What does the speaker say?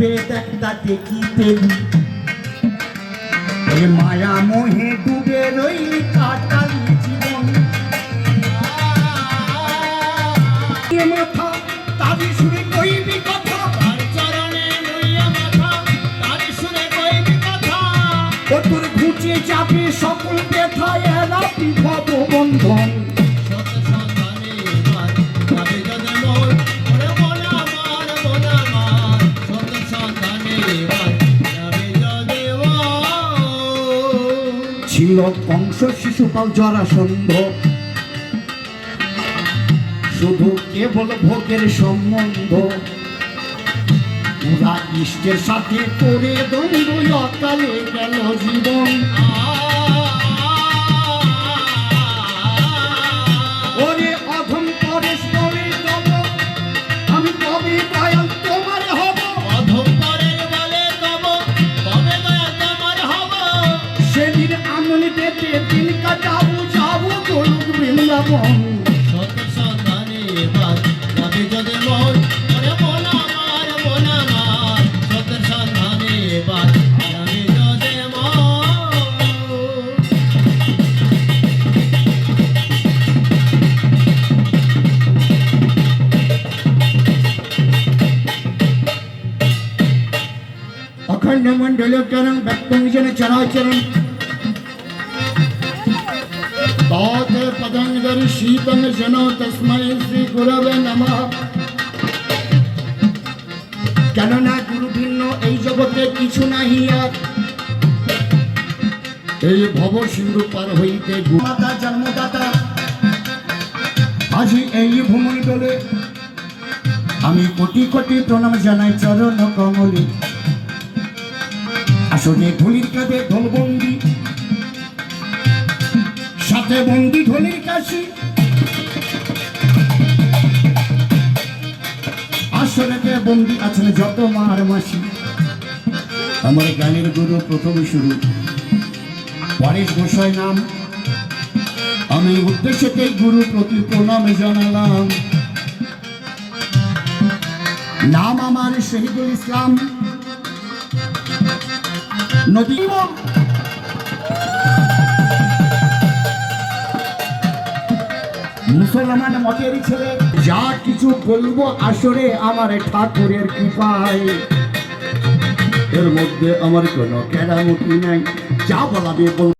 ভেবে দেখা দেখিতে মায়া মোহে ডুবে রইলি কাটালি জীবন। মাথা তারি সুরে কইবি কথা। তার চরণে লইয়া মাথা তার সুরে কইবি কথা। ও তোর ঘুচে যাবে সকল ব্যথায় এরা বিভব বন্ধন কংস শিশুপাল জরাসন্ধ শুধু কেবল ভোগের সম্বন্ধ। ওরা ইষ্টের সাথে করে দৈব অকালে গেল জীবন। అఖండ మండలకరం భక్తం జన చరాచరం బాధ पदंगर शीतल जनो तस्मै श्री गुरवे नमः কেননা গুরু ভিন্ন এই জগতে কিছু নাহি আর এই ভব সিন্ধু পার হইতে মাতা জন্মদাতা আজি এই ভূমণ্ডলে আমি কোটি কোটি প্রণাম জানাই চরণ কমলে আসলে ঢোলির কাঁধে ঢোলবন্দি সাথে বন্দি ঢোলির কাশি। আসলেতে বন্দি আছেন যত মার মাসি। আমার গানের গুরু প্রথম শুরু। পরেশ গোসাই নাম। আমি উদ্দেশ্যকে গুরু প্রতি প্রণাম জানালাম। নাম আমার শহীদুল ইসলাম। নদী মুসলমান মতের ছেলে, যা কিছু বলব আসরে আমার ঠাকুরের কৃপায়। এর মধ্যে আমার কোনো কেরামতি নাই, যা বলাবে বল